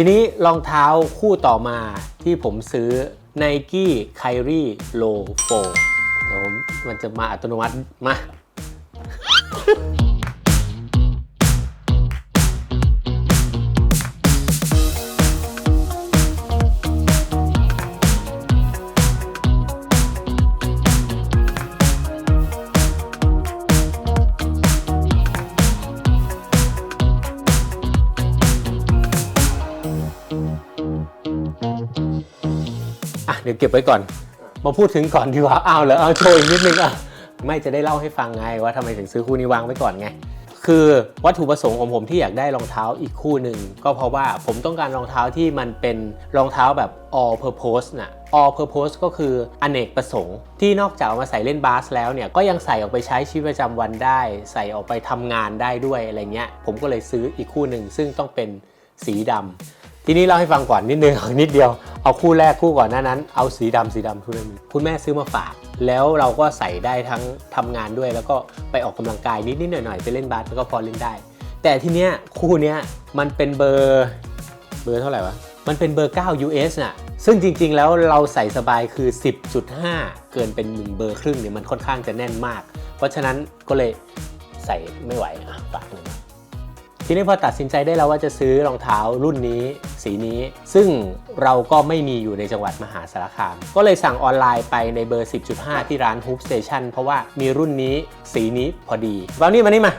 ทีนี้รองเท้าคู่ต่อมาที่ผมซื้อ Nike Kyrie Low 4เดี๋ยวผมมันจะมาอัตโนมัติมา ดี๋ยวเก็บไว้ก่อน มาพูดถึงก่อนดีกว่าอ้าวเหรอเอาโชว์อีกนิดนึงอะไม่จะได้เล่าให้ฟังไงว่าทำไมถึงซื้อคู่นี้วางไว้ก่อนไง คือวัตถุประสงค์ของผมที่อยากได้รองเท้าอีกคู่หนึ่งก็เพราะว่าผมต้องการรองเท้าที่มันเป็นรองเท้าแบบ all purpose น่ะ all purpose ก็คืออเนกประสงค์ ที่นอกจากเอามาใส่เล่นบาสแล้วเนี่ย ก็ยังใส่ออกไปใช้ชีวิตประจำวันได้ ใส่ออกไปทำงานได้ด้วยอะไรเงี้ย ผมก็เลยซื้ออีกคู่หนึ่งซึ่งต้องเป็นสีดำ ทีนี้เล่าให้ฟังก่อนนิดนึงนิดเดียว เอาคู่แรกคู่ก่อนหน้านั้น เอาสีดำสีดำคู่นึงคุณแม่ซื้อมาฝาก แล้วเราก็ใส่ได้ทั้งทำงานด้วย แล้วก็ไปออกกำลังกายนิดนิดหน่อยหน่อยไปเล่นบาสแล้วก็พอเล่นได้ แต่ทีเนี้ยคู่เนี้ยมันเป็นเบอร์เบอร์เท่าไหร่วะมันเป็นเบอร์ 9 US น่ะ ซึ่งจริงๆ แล้วเราใส่สบายคือ 10.5 เกินเป็น1เบอร์ครึ่งเนี่ยมันค่อนข้างจะแน่นมาก เพราะฉะนั้นก็เลยใส่ไม่ไหวอะฝากหนึ่ง ทีนี้พอตัดสินใจได้แล้วว่าจะซื้อรองเท้ารุ่นนี้สีนี้ ซึ่งเราก็ไม่มีอยู่ในจังหวัดมหาสารคาม ก็เลยสั่งออนไลน์ไปในเบอร์ 10.5 ที่ร้าน Hoop Station เพราะว่ามีรุ่นนี้สีนี้พอดีเบานี่มานี่มา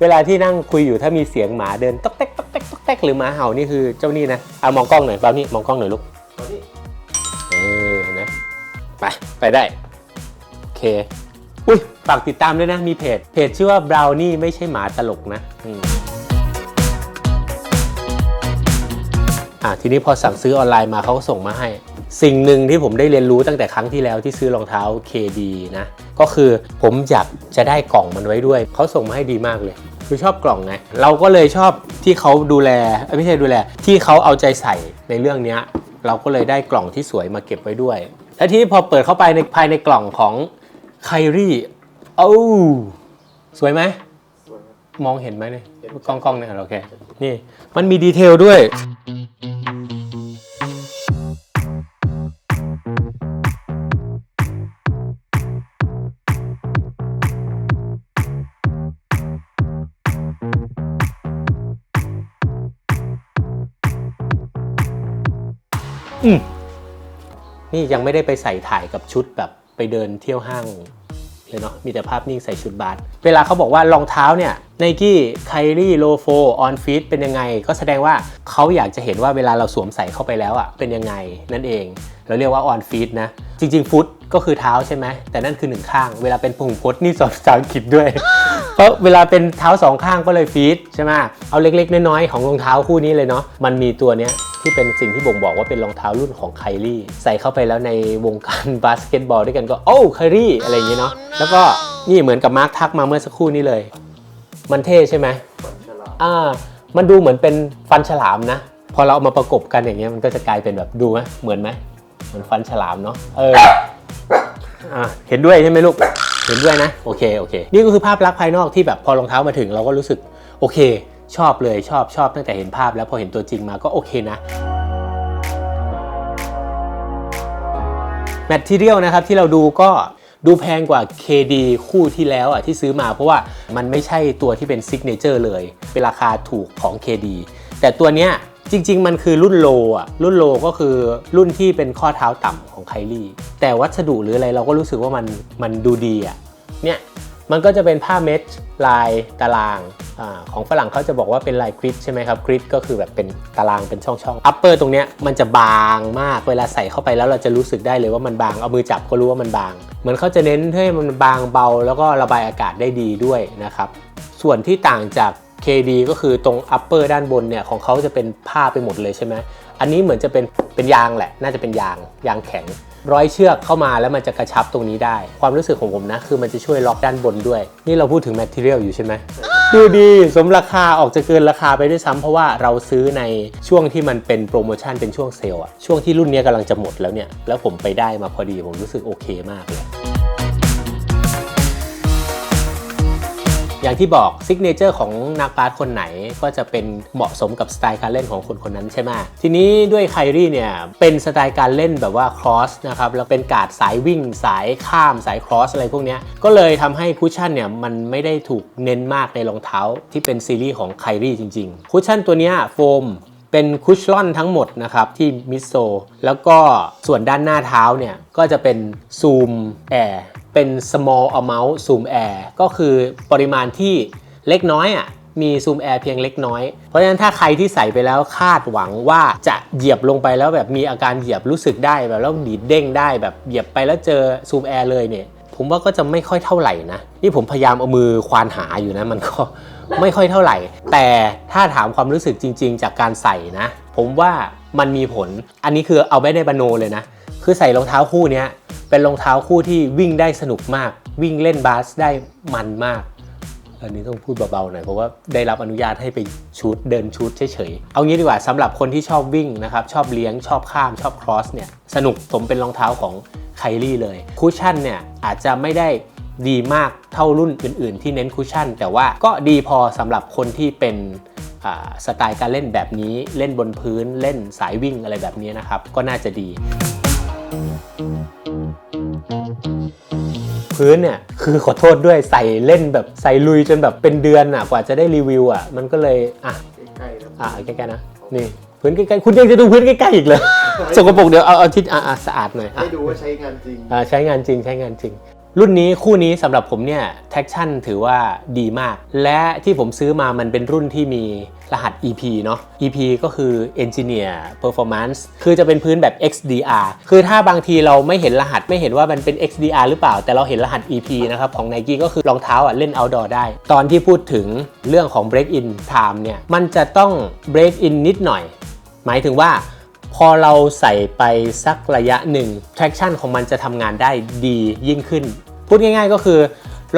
เวลาที่นั่งคุยอยู่ถ้ามีเสียงหมาเดินต๊อกแต๊กต๊อกแต๊กต๊อกแต๊กหรือหมาเห่านี่คือเจ้านี่นะเอามองกล้องหน่อยบานี่มองกล้องหน่อยลูกเออนะไปไปได้โอเคอุ้ยฝากติดตามด้วยนะมีเพจเพจชื่อว่า Brownie ไม่ใช่หมาตลกนะอืม อะทีนี้พอสั่งซื้อออนไลน์มาเขาก็ส่งมาให้ สิ่งหนึ่งที่ผมได้เรียนรู้ตั้งแต่ครั้งที่แล้วที่ซื้อรองเท้า KD นะก็คือผมอยากจะได้กล่องมันไว้ด้วย เขาส่งมาให้ดีมากเลย คือชอบกล่องไง เราก็เลยชอบที่เขาดูแลไม่ใช่ดูแล ที่เขาเอาใจใส่ในเรื่องนี้เราก็เลยได้กล่องที่สวยมาเก็บไว้ด้วยและทีนี้พอเปิดเข้าไปในภายในกล่องของไครี่โอ้าสวยไหม มองเห็นไหมเนี่ยกล้องกล้องเนี่ยโอเคนี่มันมีดีเทลด้วย อืมนี่ยังไม่ได้ไปใส่ถ่ายกับชุดแบบไปเดินเที่ยวห้างเลยเนาะมีแต่ภาพนิ่งใส่ชุดบาสเวลาเขาบอกว่ารองเท้าเนี่ย Nike Kyrie Low 4 On Fit เป็นยังไง ก็แสดงว่าเขาอยากจะเห็นว่าเวลาเราสวมใส่เข้าไปแล้วอะเป็นยังไงนั่นเอง เราเรียกว่า On Fit นะ จริง ๆ ฟุตก็คือเท้าใช่ไหม แต่นั่นคือหนึ่งข้าง เวลาเป็นพุงพจน์นี่สอนภาษาอังกฤษด้วย เพราะเวลาเป็นเท้าสองข้างก็เลยฟีดใช่ไหมเอาเล็ก ๆ น้อยๆของรองเท้าคู่นี้เลยเนาะมันมีตัวเนี้ยที่เป็นสิ่งที่บ่งบอกว่าเป็นรองเท้ารุ่นของไคลี่ใส่เข้าไปแล้วในวงการบาสเกตบอลด้วยกันก็โอ้ไคลี่อะไรอย่างเงี้ยเนาะแล้วก็นี่เหมือนกับมาร์คทักมาเมื่อสักครู่นี้เลย มันเท่ใช่ไหมอ่า มันดูเหมือนเป็นฟันฉลามนะ พอเราเอามาประกบกันอย่างเงี้ยมันก็จะกลายเป็นแบบดูไหมเหมือนไหมเหมือนฟันฉลามเนาะเอออะเห็นด้วยใช่ไหมลูกเห็นด้วยนะโอเคโอเค นี่ก็คือภาพลักษณ์ภายนอกที่แบบพอรองเท้ามาถึงเราก็รู้สึกโอเค ชอบเลยชอบชอบตั้งแต่เห็นภาพ แล้วพอเห็นตัวจริงมาก็โอเคนะแมททีเรียลนะครับที่เราดูก็ ดูแพงกว่า KD คู่ที่แล้วอะที่ซื้อมาเพราะว่ามันไม่ใช่ตัวที่เป็นซิกเนเจอร์เลย เป็นราคาถูกของ KD แต่ตัวเนี้ยจริง ๆ มันคือรุ่นโลอะรุ่นโลก็คือรุ่นที่เป็นข้อเท้าต่ำของไคลี่แต่วัสดุหรืออะไรเราก็รู้สึกว่ามันมันดูดีอะเนี่ยมันก็จะเป็นผ้าเม็ดลายตาราง อของฝรั่งเขาจะบอกว่าเป็นลายกริดใช่ไหมครับกริดก็คือแบบเป็นตารางเป็นช่องๆอัปเปอร์ตรงเนี้ยมันจะบางมากเวลาใส่เข้าไปแล้วเราจะรู้สึกได้เลยว่ามันบางเอามือจับก็รู้ว่ามันบางเหมือนเขาจะเน้นให้มันบางเบา แล้วก็ระบายอากาศได้ดีด้วยนะครับส่วนที่ต่างจาก KD ก็คือตรงอัปเปอร์ด้านบนเนี่ยของเขาจะเป็นผ้าไปหมดเลยใช่ไหมอันนี้เหมือนจะเป็นเป็นยางแหละ น่าจะเป็นยางยางแข็ง ร้อยเชือกเข้ามาแล้วมันจะกระชับตรงนี้ได้ ความรู้สึกของผมนะ คือมันจะช่วยล็อกด้านบนด้วย นี่เราพูดถึงแมทเทียลอยู่ใช่ไหมดูดีสมราคาออกจะเกินราคาไปด้วยซ้ำเพราะว่าเราซื้อในช่วงที่มันเป็นโปรโมชั่นเป็นช่วงเซลล์อะช่วงที่รุ่นนี้กำลังจะหมดแล้วเนี่ยแล้วผมไปได้มาพอดีผมรู้สึกโอเคมากเลย อย่างที่บอกซิกเนเจอร์ของนักบาสคนไหนก็จะเป็นเหมาะสมกับสไตล์การเล่นของคนคนนั้นใช่ไหมทีนี้ด้วยไครี่เนี่ยเป็นสไตล์การเล่นแบบว่าครอสนะครับแล้วเป็นการ์ดสายวิ่ง สายข้ามสายครอสอะไรพวกนี้ก็เลยทำให้คุชชั่นเนี่ยมันไม่ได้ถูกเน้นมากในรองเท้าที่เป็นซีรีส์ของไครี่จริงๆคุชชั่นตัวเนี้ยโฟม เป็นคุชลอนทั้งหมดนะครับที่มิโซแล้วก็ส่วนด้านหน้าเท้าเนี่ย ก็จะเป็นซูมแอร์เป็น small amount zoom air ก็คือปริมาณที่เล็กน้อยอะมีซูมแอร์เพียงเล็กน้อย เพราะฉะนั้นถ้าใครที่ใส่ไปแล้วคาดหวังว่าจะเหยียบลงไปแล้วแบบมีอาการเหยียบรู้สึกได้แบบแล้วดีดเด้งได้แบบเหยียบไปแล้วเจอซูมแอร์เลยเนี่ย ผมว่าก็จะไม่ค่อยเท่าไหร่นะ นี่ผมพยายามเอามือควานหาอยู่นะ มันก็ไม่ค่อยเท่าไหร่ แต่ถ้าถามความรู้สึกจริง ๆ จากการใส่นะ ผมว่ามันมีผล อันนี้คือเอาไม่ได้บาโนเลยนะ คือใส่รองเท้าคู่นี้เป็นรองเท้าคู่ที่วิ่งได้สนุกมาก วิ่งเล่นบาสได้มันมาก อันนี้ต้องพูดเบาๆหน่อยเพราะว่าได้รับอนุญาตให้ไปชูตเดินชูตเฉยๆ เอางี้ดีกว่าสำหรับคนที่ชอบวิ่งนะครับชอบเลี้ยงชอบข้ามชอบครอสเนี่ยสนุกสมเป็นรองเท้าของไคลี่เลยคุชชั่นเนี่ยอาจจะไม่ได้ ดีมากเท่ารุ่นอื่น ๆ ที่เน้นคุชชั่น แต่ว่าก็ดีพอสำหรับคนที่เป็นอ่าสไตล์การเล่นแบบนี้เล่นบนพื้นเล่นสายวิ่งอะไรแบบนี้นะครับ ก็น่าจะดี พื้นเนี่ยคือขอโทษด้วยใส่เล่นแบบใส่ลุยจนแบบเป็นเดือนอะกว่าจะได้รีวิวอะมันก็เลยอะใกล้ๆครับอะใกล้ๆนะนี่พื้นใกล้ๆคุณยังจะดูพื้นใกล้ๆอีกเลยสกปรกเดี๋ยวเอาเอาที่อะอะสะอาดหน่อยอะให้ดูว่าใช้งานจริงอะใช้งานจริงใช้งานจริง รุ่นนี้คู่นี้สำหรับผมเนี่ย traction ถือว่าดีมาก และที่ผมซื้อมามันเป็นรุ่นที่มีรหัส EP เนาะ EP ก็คือ Engineer Performance คือจะเป็นพื้นแบบ XDR คือถ้าบางทีเราไม่เห็นรหัสไม่เห็นว่ามันเป็น XDR หรือเปล่า แต่เราเห็นรหัส EP นะครับ ของ Nike ก็คือรองเท้าอะเล่น outdoor ได้ ตอนที่พูดถึงเรื่องของ break in time เนี่ย มันจะต้อง break in นิดหน่อย หมายถึงว่า พอเราใส่ไปสักระยะหนึ่ง traction ของมันจะทำงานได้ดียิ่งขึ้น พูดง่ายๆก็คือ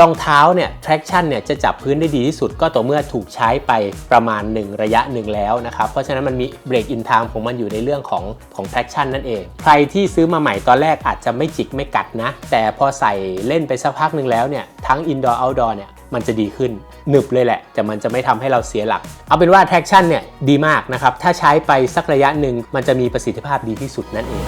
รองเท้าเนี่ย traction เนี่ยจะจับพื้นได้ดีที่สุดก็ต่อเมื่อถูกใช้ไปประมาณ 1 ระยะหนึ่งแล้วนะครับ เพราะฉะนั้นมันมี break in time ของมันอยู่ในเรื่องของของ traction นั่นเอง ใครที่ซื้อมาใหม่ตอนแรกอาจจะไม่จิกไม่กัดนะ แต่พอใส่เล่นไปสักพักหนึ่งแล้วเนี่ย ทั้ง indoor outdoor เนี่ยมันจะดีขึ้นหนึบเลยแหละ แต่มันจะไม่ทำให้เราเสียหลัก เอาเป็นว่า traction เนี่ยดีมากนะครับ ถ้าใช้ไปสักระยะหนึ่งมันจะมีประสิทธิภาพดีที่สุดนั่นเอง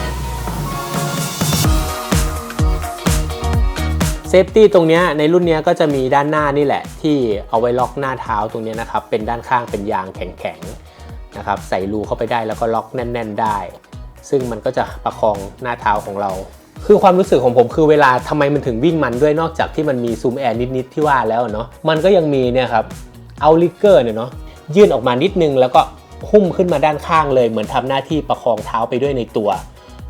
ฟตี้ตรงนี้ในรุ่นนี้ก็จะมีด้านหน้านี่แหละ ที่เอาไว้ล็อกหน้าเท้าตรงนี้นะครับ เป็นด้านข้างเป็นยางแข็งๆนะครับ ใส่รูเข้าไปได้แล้วก็ล็อกแน่น ๆ ได้ ซึ่งมันก็จะประคองหน้าเท้าของเรา คือความรู้สึกของผมคือเวลาทำไมมันถึงวิ่งมันด้วยนอกจากที่มันมีซูมแอร์นิดๆที่ว่าแล้วเนาะมันก็ยังมีเนี่ยครับเอาลิเกอร์เนี่ยเนาะยื่นออกมานิดนึงแล้วก็หุ้มขึ้นมาด้านข้างเลยเหมือนทำหน้าที่ประคองเท้าไปด้วยในตัว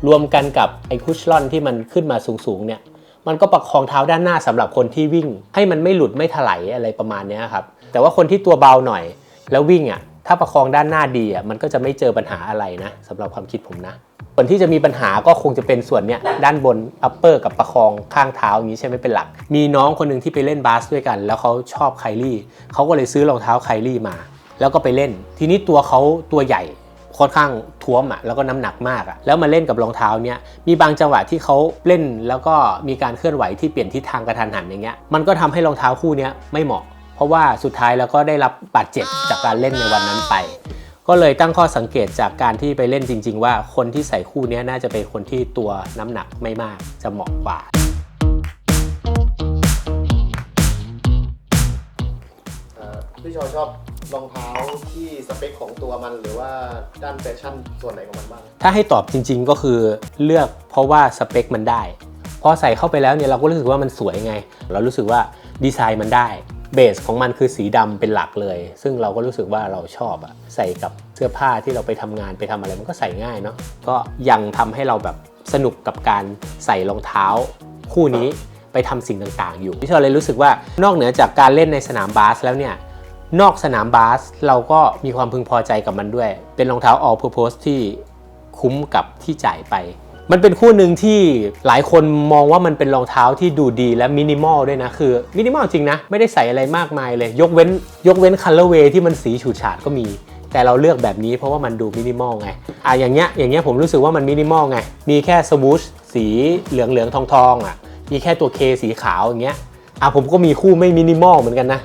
รวมกันกับไอ้คุชลอนที่มันขึ้นมาสูงๆเนี่ย มันก็ประคองเท้าด้านหน้าสำหรับคนที่วิ่ง ให้มันไม่หลุดไม่ถลายอะไรประมาณนี้ครับแต่ว่าคนที่ตัวเบาหน่อย แล้ววิ่งอะถ้าประคองด้านหน้าดีอะมันก็จะไม่เจอปัญหาอะไรนะสำหรับความคิดผมนะส่วนที่จะมีปัญหาก็คงจะเป็นส่วนเนี้ยด้านบน upper กับประคองข้างเท้าอย่างนี้ใช่ไหมเป็นหลัก มีน้องคนหนึ่งที่ไปเล่นบาสด้วยกัน แล้วเขาชอบไคลี่เขาก็เลยซื้อรองเท้าไคลี่มา แล้วก็ไปเล่น ทีนี้ตัวเขาตัวใหญ่ ค่อนข้างท้วมอะแล้วก็น้ำหนักมากอะแล้วมาเล่นกับรองเท้าเนี้ยมีบางจังหวะที่เขาเล่นแล้วก็มีการเคลื่อนไหวที่เปลี่ยนทิศทางกระทันหันอย่างเงี้ยมันก็ทำให้รองเท้าคู่เนี้ยไม่เหมาะ เพราะว่าสุดท้ายแล้วก็ได้รับบาดเจ็บจากการเล่นในวันนั้นไป ก็เลยตั้งข้อสังเกตจากการที่ไปเล่นจริง ๆ ว่าคนที่ใส่คู่นี้น่าจะเป็นคนที่ตัวน้ำหนักไม่มากจะเหมาะกว่าพี่ชอชอบ รองเท้าที่สเปคของตัวมันหรือว่าด้านแฟชั่นส่วนไหนของมันบ้าง ถ้าให้ตอบจริง ๆก็คือเลือกเพราะว่าสเปคมันได้ พอใส่เข้าไปแล้วเนี่ยเราก็รู้สึกว่ามันสวยไง เรารู้สึกว่าดีไซน์มันได้ เบสของมันคือสีดำเป็นหลักเลย ซึ่งเราก็รู้สึกว่าเราชอบอะใส่กับเสื้อผ้าที่เราไปทำงานไปทำอะไรมันก็ใส่ง่ายเนาะ ก็ยังทำให้เราแบบสนุกกับการใส่รองเท้าคู่นี้ไปทำสิ่งต่างๆ อยู่พี่ชอเลยรู้สึกว่านอกเหนือจากการเล่นในสนามบาสแล้วเนี่ย นอกสนามบาสเราก็มีความพึงพอใจกับมันด้วย เป็นรองเท้า all purpose ที่คุ้มกับที่จ่ายไป มันเป็นคู่หนึ่งที่หลายคนมองว่ามันเป็นรองเท้าที่ดูดีและมินิมอลด้วยนะ คือมินิมอลจริงนะ ไม่ได้ใส่อะไรมากมายเลย ยกเว้นยกเว้นคัลเลอร์เวย์ที่มันสีฉูดฉาดก็มี แต่เราเลือกแบบนี้เพราะว่ามันดูมินิมอลไงอะอย่างเงี้ยอย่างเงี้ยผมรู้สึกว่ามันมินิมอลไงมีแค่สวูชสีเหลืองเหลืองทองทองอะมีแค่ตัวเคสีขาวอย่างเงี้ยอะผมก็มีคู่ไม่มินิมอลเหมือนกันนะ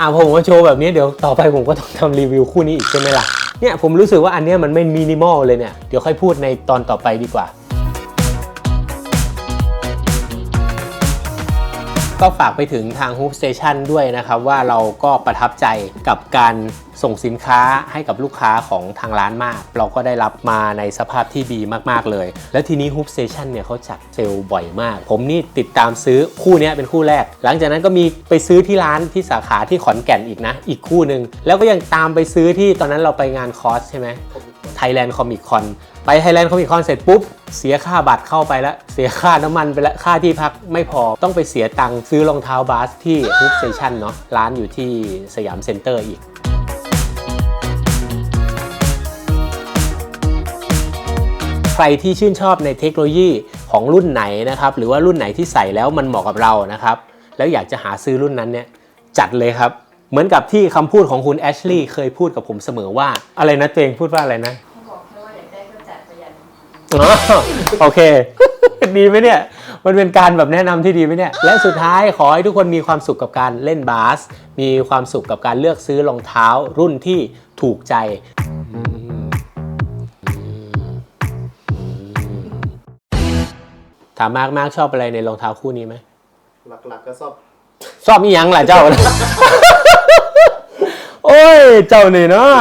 อ่าผมมาโชว์แบบนี้เดี๋ยวต่อไปผมก็ต้องทำรีวิวคู่นี้อีกใช่ไหมล่ะเนี่ยผมรู้สึกว่าอันเนี้ยมันไม่มินิมอลเลยเนี่ยเดี๋ยวค่อยพูดในตอนต่อไปดีกว่า ก็ฝากไปถึงทาง Hoop Station ด้วยนะครับว่าเราก็ประทับใจกับการ ส่งสินค้าให้กับลูกค้าของทางร้านมาก เราก็ได้รับมาในสภาพที่ดีมากๆเลย แล้วทีนี้ Hoop Station เนี่ยเขาจัดเซลล์บ่อยมาก ผมนี่ติดตามซื้อคู่นี้เป็นคู่แรก หลังจากนั้นก็มีไปซื้อที่ร้านที่สาขาที่ขอนแก่นอีกนะ อีกคู่หนึ่งแล้วก็ยังตามไปซื้อที่ตอนนั้นเราไปงานคอร์สใช่ไหม Thailand Comic Con ไป Thailand Comic Con เสร็จปุ๊บ เสียค่าบัตรเข้าไปแล้ว เสียค่าน้ำมันไปแล้ว ค่าที่พักไม่พอต้องไปเสียตังค์ซื้อรองเท้าบาสที่ Hoop Station เนาะร้านอยู่ที่สยามเซ็นเตอร์อีก ใครที่ชื่นชอบในเทคโนโลยีของรุ่นไหนนะครับ หรือว่ารุ่นไหนที่ใส่แล้วมันเหมาะกับเรานะครับ แล้วอยากจะหาซื้อรุ่นนั้นเนี่ยจัดเลยครับ เหมือนกับที่คำพูดของคุณแอชลีย์เคยพูดกับผมเสมอว่าอะไรนะตัวเองพูดว่าอะไรนะเขาบอกแค่ว่าอยากได้ก็จัดประหยัดอ๋อโอเค ดีไหมเนี่ย มันเป็นการแบบแนะนำที่ดีไหมเนี่ย และสุดท้ายขอให้ทุกคนมีความสุขกับการเล่นบาส มีความสุขกับการเลือกซื้อรองเท้ารุ่นที่ถูกใจ ถามมากมากชอบอะไรในรองเท้าคู่นี้ไหมหลักๆก็ชอบชอบอีหยังล่ะเจ้า โอ้ย เจ้านี่เนาะ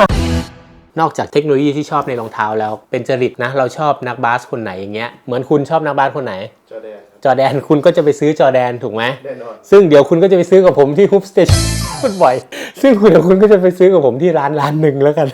นอกจากเทคโนโลยีที่ชอบในรองเท้าแล้วเป็นจริตนะ เราชอบนักบาสคนไหนอย่างเงี้ยเหมือนคุณชอบนักบาสคนไหน จอแดนครับจอร์แดนคุณก็จะไปซื้อจอร์แดนถูกไหมแน่นอนซึ่งเดี๋ยวคุณก็จะไปซื้อกับผมที่ฮุบสเตชันพูดบ่อย ซึ่งคุณเดี๋ยวคุณก็จะไปซื้อกับผมที่ร้านร้านหนึ่งแล้วกัน